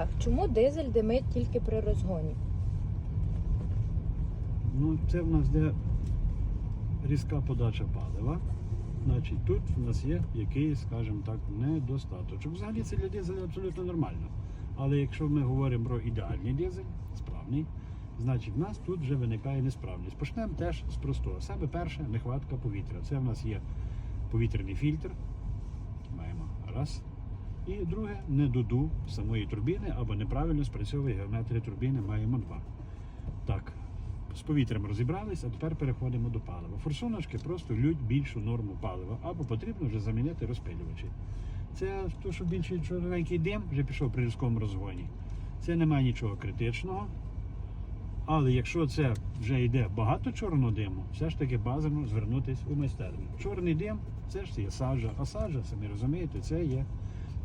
Олег, чому дизель димить тільки при розгоні? Ну, це в нас де різка подача палива. Значить, тут в нас є якийсь, скажімо так, недостаточок. Взагалі це для дизеля абсолютно нормально. Але якщо ми говоримо про ідеальний дизель, справний, значить в нас тут вже виникає несправність. Почнемо теж з простого. Саме перше нехватка повітря. Це в нас є повітряний фільтр. Маємо раз. І друге недоду самої турбіни або неправильно спрацьовує геометрія турбіни, маємо два. Так, з повітрям розібрались, а тепер переходимо до палива. Форсуночки просто лють більшу норму палива, або потрібно вже замінити розпилювачі. Це то, що більший чорненький дим вже пішов при різкому розгоні. Це немає нічого критичного. Але якщо це вже йде багато чорного диму, все ж таки бажано звернутися у майстерню. Чорний дим це ж є саджа, а саджа, самі розумієте, це є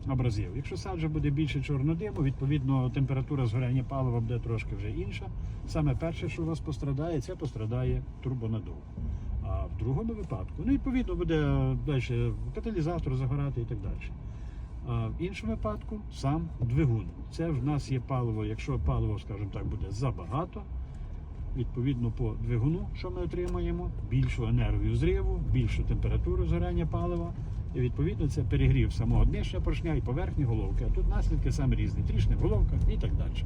абразив. Якщо саджа буде більше чорного диму, відповідно температура згоряння палива буде трошки вже інша. Саме перше, що у вас пострадає, це пострадає турбонадув. А в другому випадку, ну відповідно буде далі каталізатор загорати і так далі. А в іншому випадку сам двигун. Це в нас є паливо, якщо паливо, скажімо так, буде забагато, відповідно по двигуну, що ми отримаємо, більшу енергію зриву, більшу температуру згорання палива. І відповідно це перегрів самого днища поршня і поверхні головки. А тут наслідки саме різні. Трішне головка і так далі.